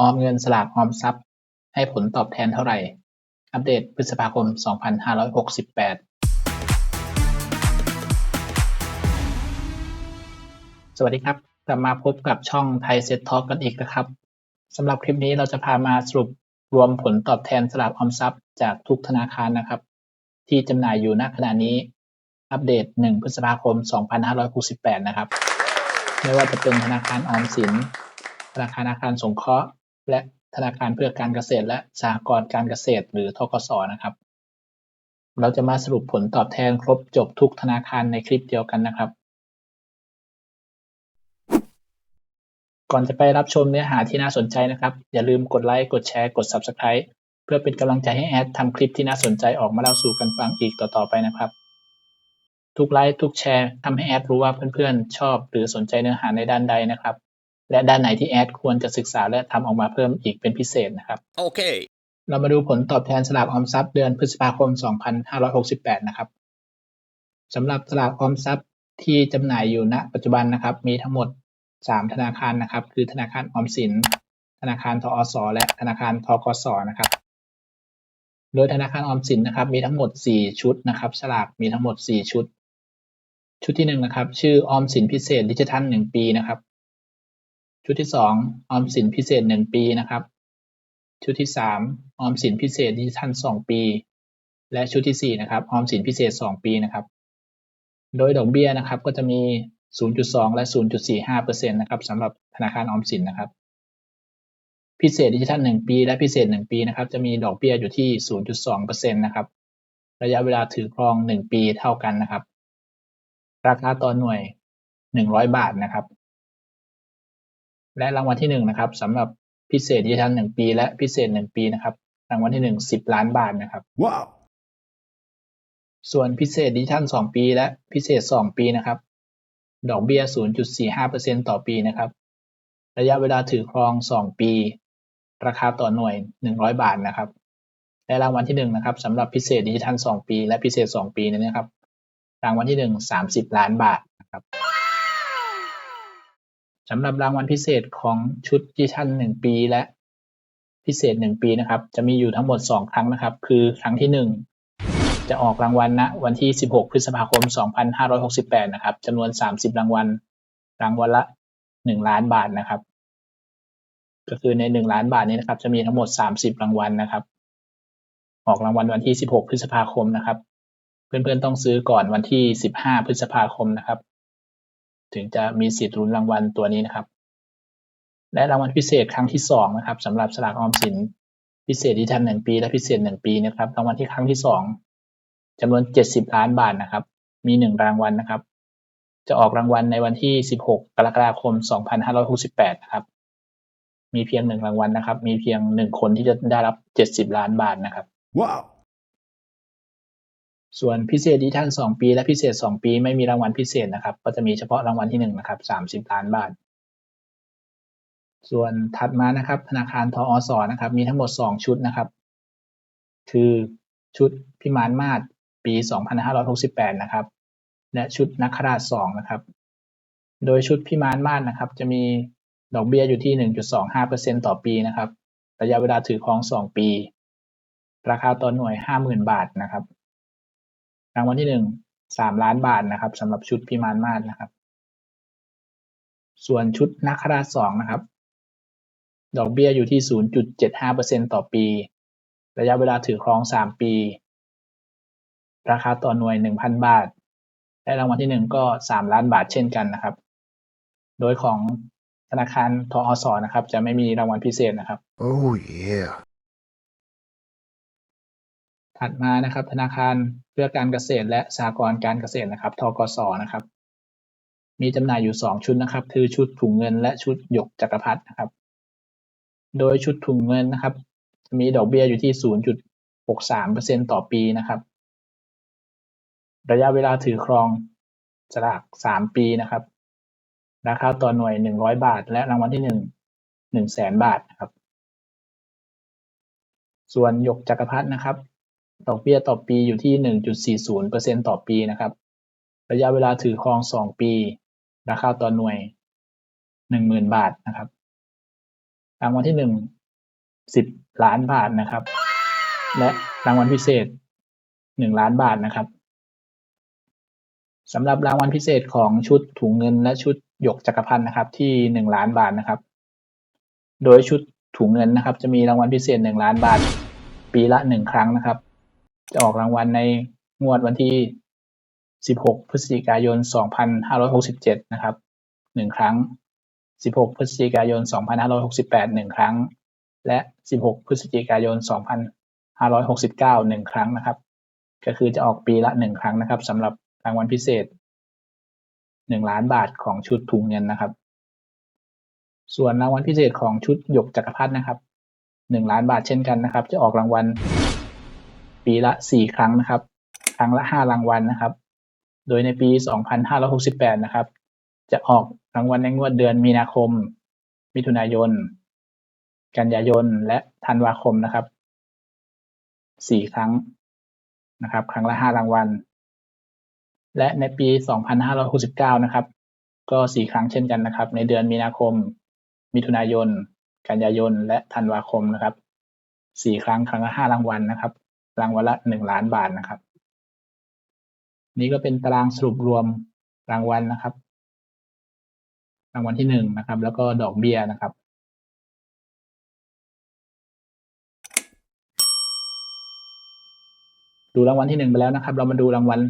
ออมเงินสลากออมทรัพย์ ให้ผลตอบแทนเท่าไหร่ อัปเดตพฤษภาคม 2568 สวัสดีครับ กลับมาพบกับช่องไทยเซ็ตท็อกกันอีกนะครับสำหรับคลิปนี้เราจะพามาสรุปรวมผลตอบแทนสลากออมทรัพย์จากทุกธนาคารนะครับ ที่จำหน่ายอยู่ณขณะนี้ อัปเดต 1 พฤษภาคม 2568 นะครับ ไม่ว่าจะเป็นธนาคารออมสินธนาคารอาคารสงเคราะห์ และธนาคารเพื่อการเกษตร และสหกรณ์การเกษตร หรือทกสนะครับ เราจะมาสรุปผลตอบแทนครบจบทุกธนาคารในคลิปเดียวกันนะครับ ก่อนจะไปรับชมเนื้อหาที่น่าสนใจนะครับ อย่าลืมกดไลค์กดแชร์กด Subscribe เพื่อเป็นกำลังใจให้แอดทำคลิปที่น่าสนใจออกมาเล่าสู่กันฟังอีกต่อๆไปนะครับทุกไลค์ทุกแชร์ทำให้แอดรู้ว่าเพื่อนๆ ชอบ หรือสนใจเนื้อหาในด้านใดนะครับ และด้านไหนที่แอดควรจะศึกษาและทำออกมาเพิ่มอีกเป็นพิเศษนะครับ Okay. เรามาดูผลตอบแทนสลากออมทรัพย์เดือนพฤษภาคม 2568 นะครับสำหรับสลากออมทรัพย์ที่จำหน่ายอยู่ณ ปัจจุบันนะครับ มีทั้งหมด 3 ธนาคารนะครับ คือธนาคารออมสิน ธนาคารทอสและธนาคารทกสนะครับ โดยธนาคารออมสินนะครับ มีทั้งหมด 4 ชุดนะครับสลากมีทั้งหมด 4 ชุด ชุดที่1นะครับ ชื่อออมสินพิเศษดิจิทัล1ปีนะครับ ชุดที่2องออมสินพิเศษ1ปีนะครับ ชุดที่3ออมสินพิเศษดิจิทัล2ปี และชุดที่4นะครับออมสินพิเศษ2ปีนะครับ โดยดอกเบี้ยนะครับก็จะมี 0.2 และ 0.45%นะครับสำหรับธนาคารออมสินนะครับ พิเศษดิจิทัล1ปี และพิเศษ 1 ปีนะครับ จะมีดอกเบี้ยอยู่ที่ 0.2%นะครับ ระยะเวลาถือครอง 1 ปีเท่ากันนะครับ ราคาต่อหน่วย 100 บาทนะครับ และรางวัลที่1นะครับสำหรับพิเศษดิจิทัล1ปี และพิเศษ1ปีนะครับรางวัลที่1 10ล้านบาทนะครับ Wow. ส่วนพิเศษดิจิทัล2ปี และพิเศษ2ปีนะครับ ดอกเบี้ย0.45%ต่อปีนะครับ ระยะเวลาถือครอง2ปี ราคาต่อหน่วย100บาทนะครับและรางวัลที่1นะครับสำหรับพิเศษดิจิทัล2ปี และพิเศษ2ปีนี้นะครับรางวัลที่1 30ล้านบาทนะครับ สำหรับรางวัลพิเศษของชุดดิจิทัล1ปีและพิเศษ1ปีนะครับ จะมีอยู่ทั้งหมด2ครั้งนะครับ คือครั้งที่1จะออกรางวัลณวันที่ 16 พฤษภาคม 2568 นะครับจำนวน 30 รางวัล รางวัลละ 1 ล้านบาทนะครับ ก็คือใน 1 ล้านบาทนี้นะครับ จะมีทั้งหมด 30 รางวัลนะครับ ออกรางวัลวันที่ 16 พฤษภาคมนะครับ เพื่อนๆต้องซื้อก่อนวันที่ 15 พฤษภาคมนะครับ ถึงจะมีสิทธิ์ลุ้นรางวัลตัวนี้นะครับ และรางวัลพิเศษครั้งที่2นะครับสำหรับสลากออมสินพิเศษดิจิทัล1ปี และพิเศษ1ปีนะครับรางวัลที่ครั้งที่2จำนวน70ล้านบาทนะครับ มี1รางวัลนะครับ จะออกรางวัลในวันที่16กกรกฎาคม2568นะครับ มีเพียง1รางวัลนะครับ มีเพียง1คนที่จะได้รับ70ล้านบาทนะครับ Wow. ส่วนพิเศษดิจิทัล2ปี และพิเศษ 2 ปีไม่มีรางวัลพิเศษนะครับ ก็จะมีเฉพาะรางวัลที่1นะครับ30 ล้านบาท ส่วนถัดมานะครับธนาคารทอสนะครับ มีทั้งหมด 2 ชุดนะครับ คือชุดพิมานมาศปี 2568 นะครับ และชุดนักขราช2นะครับ โดยชุดพิมานมาศนะครับ จะมีดอกเบี้ยอยู่ที่ 1.25%ต่อปีนะครับ ระยะเวลาถือครอง 2 ปี ราคาต่อหน่วย 50,000 บาทนะครับ รางวัลที่หนึ่งสามล้านบาทนะครับสำหรับชุดพิมานมาศนะครับ ส่วนชุดนักราชสองนะครับ ดอกเบี้ยอยู่ที่ศูนย์จุดเจ็ดห้าเปอร์เซ็นต่อปี ระยะเวลาถือครองสามปี ราคาต่อหน่วยหนึ่งพันบาท และรางวัลที่หนึ่งก็สามล้านบาทเช่นกันนะครับ โดยของธนาคารทอสนะครับ จะไม่มีรางวัลพิเศษนะครับ Oh yeah. ถัดมานะครับ ธนาคารเพื่อการเกษตร และสหกรณ์การเกษตรนะครับ ทกสนะครับ มีจำหน่ายอยู่ 2 ชุดนะครับ คือชุดถุงเงินและชุดหยกจักรพรรดินะครับ โดยชุดถุงเงินนะครับ มีดอกเบี้ยอยู่ที่ 0.63%ต่อปีนะครับ ระยะเวลาถือครองสลาก3 ปีนะครับ ราคาต่อหน่วย 100 บาท และรางวัลที่ 1 1 0 0 0 0 0บาทนะครับ ส่วนหยกจักรพรรดินะครับ ดอกเบี้ยต่อปีอยู่ที่ 1.40%ต่อปีนะครับ ระยะเวลาถือครอง 2 ปี ราคาต่อหน่วย 10,000 บาทนะครับรางวัลที่หนึ่งสิบล้านบาทนะครับ และรางวัลพิเศษหนึ่งล้านบาทนะครับสำหรับรางวัลพิเศษของชุดถุงเงินและชุดหยกจักรพันนะครับที่หนึ่งล้านบาทนะครับ โดยชุดถุงเงินนะครับ จะมีรางวัลพิเศษหนึ่งล้านบาท ปีละหนึ่งครั้งนะครับ จะออกรางวัลในงวดวันที่สิบหกพฤศจิกายนสองพันะครับหนึ่งครั้งสิบหกพฤศจิกายนสองพันห้าร้อยหกสิบแปดหนึ่งครั้ง และสิบหกพฤศจิกายนสองพันห้าร้อยหกสิบเก้าหนึ่งครั้งนะครับ ก็คือจะออกปีละหนึ่งครั้งนะครับสำหรับรางวัลพิเศษหนึ่งล้านบาทของชุดถุงเงินนะครับ ส่วนรางวัลพิเศษของชุดหยกจักรพรรดินะครับหนึ่งล้านบาทเช่นกันนะครับ จะออกรางวัล ปีละสี่ครั้งนะครับ ครั้งละห้ารางวัลนะครับ โดยในปีสองพันห้าร้อหกสิบแปดนะครับ จะออกรางวัลในงวดเดือนมีนาคม มิถุนายน กันยายน และธันวาคมนะครับสี่ครั้งนะครับ ครั้งละห้ารางวัล และในปี 2569 นะครับ ก็สี่ครั้งเช่นกันนะครับ ในเดือนมีนาคม มิถุนายน กันยายน และธันวาคมนะครับสี่ครั้งครั้งละห้ารางวัลนะครับ รางวัลละหนึ่งล้านบาทนะครับ นี่ก็เป็นตารางสรุปรวมรางวัลนะครับ รางวัลที่หนึ่งนะครับ แล้วก็ดอกเบี้ยนะครับดูรางวัลที่หนึ่งไปแล้วนะครับ เรามาดูรางวัล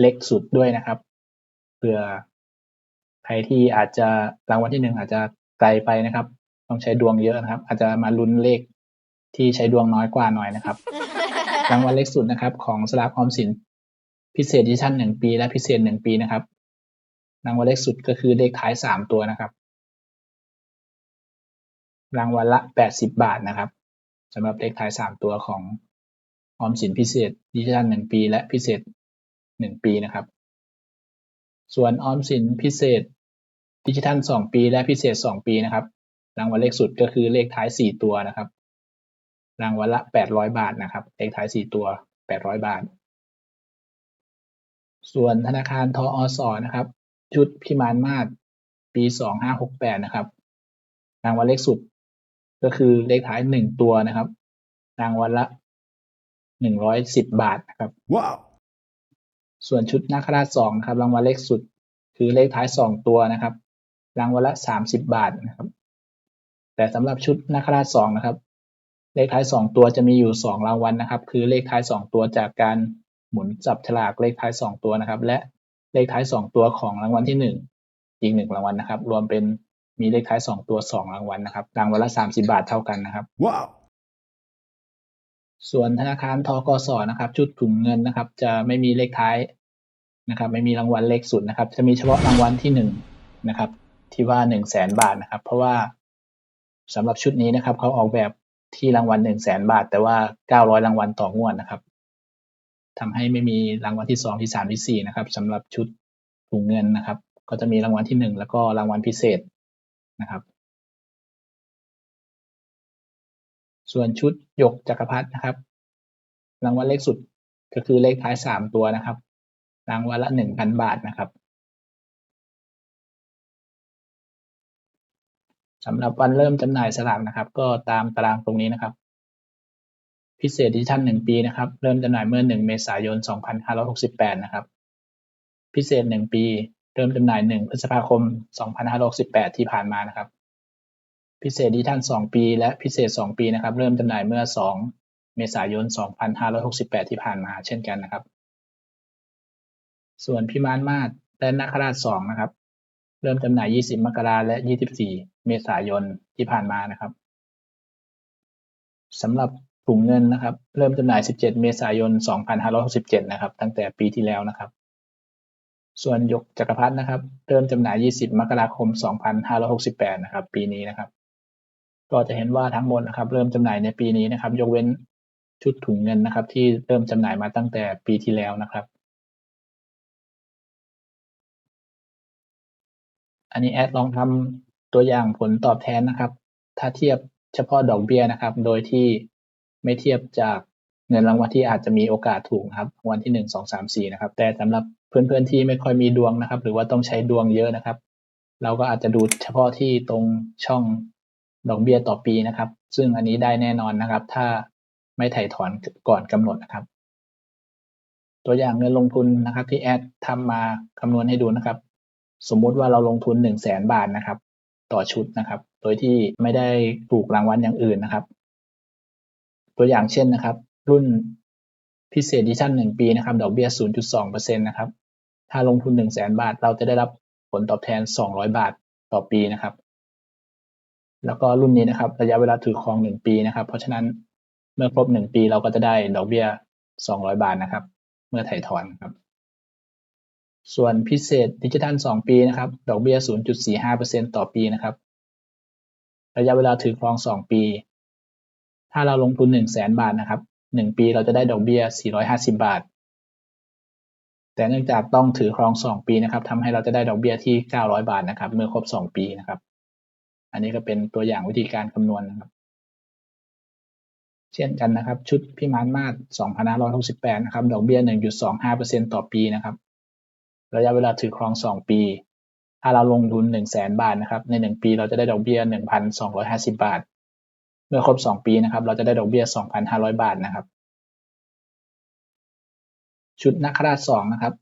เล็กสุดด้วยนะครับเผื่อใครที่อาจจะรางวัลที่หนึ่งอาจจะไกลไปนะครับ ต้องใช้ดวงเยอะนะครับ อาจจะมาลุ้นเลขที่ใช้ดวงน้อยกว่าหน่อยนะครับ รางวัลเล็กสุดนะครับ ของสลากออมสินพิเศษดิชั่นหนึ่งปีและพิเศษหนึ่งปีนะครับ รางวัลเล็กสุดก็คือเลขท้ายสามตัวนะครับ รางวัลละแปดสิบบาทนะครับสำหรับเลขท้ายสามตัวของออมสินพิเศษดิชั่นหนึ่งปี และพิเศษหนึ่งปีนะครับ ส่วนออมสินพิเศษดิจิทัลสองปี และพิเศษสองปีนะครับ รางวัลเลขสุดก็คือเลขท้ายสี่ตัวนะครับ รางวัลละแปดร้อยบาทนะครับเลขท้ายสี่ตัวแปดร้อยบาท ส่วนธนาคารทออสอนะครับ ชุดพิมานมาศปีสองห้าหกแปดนะครับ รางวัลเลขสุดก็คือเลขท้ายหนึ่งตัวนะครับ รางวัลละหนึ่งร้อยสิบบาทนะครับ ว้าว ส่วนชุดนาคราชสองนะครับ รางวัลเลขสุดคือเลขท้ายสองตัวนะครับ รางวัลละสามสิบบาทนะครับ แต่สำหรับชุดนาคราชสองนะครับ เลขท้ายสองตัวจะมีอยู่สองรางวัลนะครับ คือเลขท้ายสองตัวจากการหมุนจับฉลากเลขท้ายสองตัวนะครับ และเลขท้ายสองตัวของรางวัลที่หนึ่งอีกหนึ่งรางวัลนะครับ รวมเป็นมีเลขท้ายสองตัวสองรางวัลนะครับ รางวัลละสามสิบาทเท่ากันนะครับ ว้าว ส่วนธนาคารทกสนะครับ ชุดถุงเงินนะครับ จะไม่มีเลขท้ายนะครับ ไม่มีรางวัลเลขสุดนะครับ จะมีเฉพาะรางวัลที่หนึ่งนะครับ ที่ว่าหนึ่งแสนบาทนะครับ เพราะว่าสำหรับชุดนี้นะครับเขาออกแบบ ที่รางวัลหนึ่งแสนบาท แต่ว่าเก้าร้อยรางวัลต่องวดนะครับทำให้ไม่มีรางวัลที่สองที่สามที่สี่นะครับสำหรับชุดถุงเงินนะครับ ก็จะมีรางวัลที่หนึ่งแล้วก็รางวัลพิเศษนะครับ ส่วนชุดหยกจักรพรรดินะครับ รางวัลเลขสุดก็คือเลขท้ายสามตัวนะครับ รางวัลละหนึ่งพันบาทนะครับ สำหรับวันเริ่มจำหน่ายสลากนะครับ ก็ตามตารางตรงนี้นะครับ พิเศษดิชั่นหนึ่งปีนะครับ เริ่มจำหน่ายเมื่อหนึ่งเมษายนสองพันห้าร้อยหกสิบแปดนะครับ พิเศษหนึ่งปี เริ่มจำหน่ายหนึ่งพฤษภาคมสองพันห้าร้อยหกสิบแปดที่ผ่านมานะครับ พิเศษดิชั่น2ปี และพิเศษ2ปีนะครับ เริ่มจำหน่ายเมื่อ2เมษายน2568ที่ผ่านมา เช่นกันนะครับ ส่วนพิมานมาศและนาคราช2นะครับ เริ่มจำหน่าย 20 มกราและ 24 เมษายนที่ผ่านมานะครับสำหรับถุงเงินนะครับ เริ่มจำหน่าย 17 เมษายน 2567 นะครับ ตั้งแต่ปีที่แล้วนะครับ ส่วนยกจักรพรรดินะครับ เริ่มจำหน่าย 20 มกราคม 2568 นะครับ ปีนี้นะครับ ก็จะเห็นว่าทั้งหมดนะครับ เริ่มจำหน่ายในปีนี้นะครับ ยกเว้นชุดถุงเงินนะครับ ที่เริ่มจำหน่ายมาตั้งแต่ปีที่แล้วนะครับ อันนี้แอดลองทำตัวอย่างผลตอบแทนนะครับ ถ้าเทียบเฉพาะดอกเบี้ยนะครับ โดยที่ไม่เทียบจากเงินรางวัลที่อาจจะมีโอกาสถูกครับวันที่หนึ่งสองสามสี่นะครับ แต่สำหรับเพื่อนๆที่ไม่ค่อยมีดวงนะครับ หรือว่าต้องใช้ดวงเยอะนะครับ เราก็อาจจะดูเฉพาะที่ตรงช่องดอกเบี้ยต่อปีนะครับ ซึ่งอันนี้ได้แน่นอนนะครับ ถ้าไม่ถ่ายถอนก่อนกำหนดนะครับ ตัวอย่างเงินลงทุนนะครับ ที่แอดทำมาคำนวณให้ดูนะครับ สมมุติว่าเราลงทุน 1 0 0 0 0แสนบาทนะครับ ต่อชุดนะครับ โดยที่ไม่ได้ถูกรางวัลอย่างอื่นนะครับ ตัวอย่างเช่นนะครับ รุ่นพิเศษดิชั่น1 ปีนะครับ ดอกเบี้ย 0.2%นะครับ ถ้าลงทุน 1 0 0 0 0แสนบาท เราจะได้รับผลตอบแทน 200 บาทต่อปีนะครับ แล้วก็รุ่นนี้นะครับ ระยะเวลาถือครอง 1 ปีนะครับ เพราะฉะนั้นเมื่อครบ 1 ปีเราก็จะได้ดอกเบี้ย 200 บาทนะครับ เมื่อถ่ายถอนครับ ส่วนพิเศษดิจิทัล 2 ปีนะครับ ดอกเบี้ย 0.45%ต่อปีนะครับ ระยะเวลาถือครอง 2 ปี ถ้าเราลงทุน 1 0 0 0 0แสนบาทนะครับ 1 ปีเราจะได้ดอกเบี้ย 450 บาท แต่เนื่องจากต้องถือครอง 2 ปีนะครับทำให้เราจะได้ดอกเบี้ยที่ 900 บาทนะครับ เมื่อครบ 2 ปีนะครับ อันนี้ก็เป็นตัวอย่างวิธีการคำนวณนะครับ เช่นกันนะครับ ชุดพิมานมาศ2568 นะครับ ดอกเบี้ย 1.25%ต่อปีนะครับ ระยะเวลาถือครอง 2 ปี ถ้าเราลงทุน 1 0 0 0 0แบาทนะครับ ใน 1 ปีเราจะได้ดอกเบี้ย 1,250 บาท เมื่อครบ 2 ปีนะครับ เราจะได้ดอกเบี้ย 2,500 บาทนะครับ ชุดนักคราช2นะครับ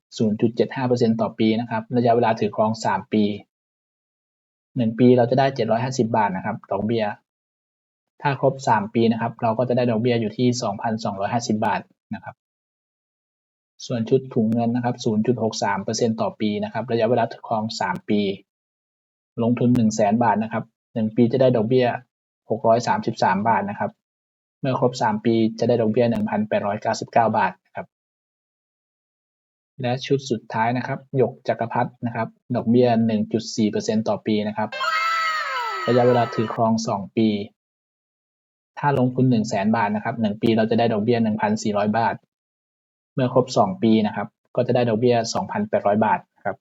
0.75%ต่อปีนะครับ ระยะเวลาถือครอง 3 ปี 1 ปีเราจะได้ 750 บาทนะครับ ดอกเบี้ย ถ้าครบ 3 ปีนะครับ เราก็จะได้ดอกเบี้ยอยู่ที่ 2,250 บาทนะครับ ส่วนชุดถุงเงินนะครับ 0.63%ต่อปีนะครับ ระยะเวลาถือครอง 3 ปี ลงทุน 1 0 0 0 0แสนบาทนะครับ 1 ปีจะได้ดอกเบี้ย 633 บาทนะครับ เมื่อครบ 3 ปีจะได้ดอกเบี้ย 1,899 บาทนะครับ และชุดสุดท้ายนะครับ หยกจักรพรรดินะครับ ดอกเบี้ย 1.4%ต่อปีนะครับ ระยะเวลาถือครอง 2 ปี ถ้าลงทุน 1 0 0 0 0แสนบาทนะครับ 1 ปีเราจะได้ดอกเบี้ย 1,400 บาท เมื่อครบ 2 ปีนะครับ ก็จะได้ดอกเบี้ย 2,800 บาทครับ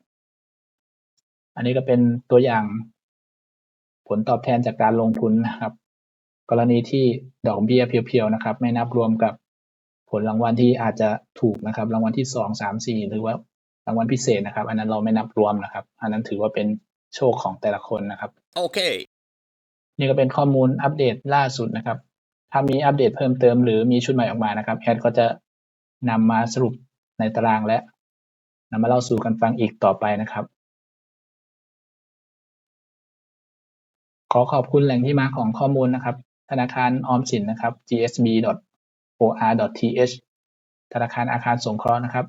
อันนี้ก็เป็นตัวอย่างผลตอบแทนจากการลงทุนนะครับ กรณีที่ดอกเบี้ยเพียวๆนะครับ ไม่นับรวมกับผลรางวัลที่อาจจะถูกนะครับ รางวัลที่สองสามสี่หรือว่ารางวัลพิเศษนะครับ อันนั้นเราไม่นับรวมนะครับ อันนั้นถือว่าเป็นโชคของแต่ละคนนะครับ โอเค นี่ก็เป็นข้อมูลอัปเดตล่าสุดนะครับ ถ้ามีอัปเดตเพิ่มเติมหรือมีชุดใหม่ออกมานะครับแอดก็จะ นำมาสรุปในตารางและนำมาเล่าสู่กันฟังอีกต่อไปนะครับ ขอขอบคุณแหล่งที่มาของข้อมูลนะครับ ธนาคารออมสินนะครับ gsb.or.th ธนาคารอาคารสงเคราะห์นะครับ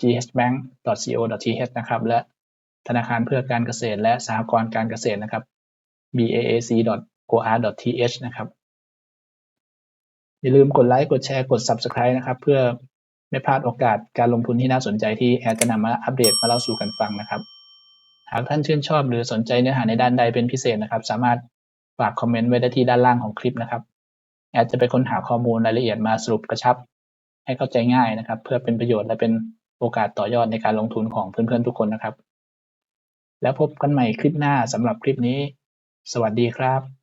ghbank.co.th นะครับ และธนาคารเพื่อการเกษตรและสหกรณ์การเกษตรนะครับ baac.or.th นะครับ อย่าลืมกดไลค์ กดแชร์ กด Subscribe นะครับ เพื่อ ไม่พลาดโอกาสการลงทุนที่น่าสนใจที่แอดจะนำมาอัปเดตมาเล่าสู่กันฟังนะครับ หากท่านชื่นชอบหรือสนใจเนื้อหาในด้านใดเป็นพิเศษนะครับ สามารถฝากคอมเมนต์ไว้ได้ที่ด้านล่างของคลิปนะครับ แอดจะไปค้นหาข้อมูลรายละเอียดมาสรุปกระชับ ให้เข้าใจง่ายนะครับ เพื่อเป็นประโยชน์และเป็นโอกาสต่อยอดในการลงทุนของเพื่อนๆทุกคนนะครับ แล้วพบกันใหม่คลิปหน้าสำหรับคลิปนี้ สวัสดีครับ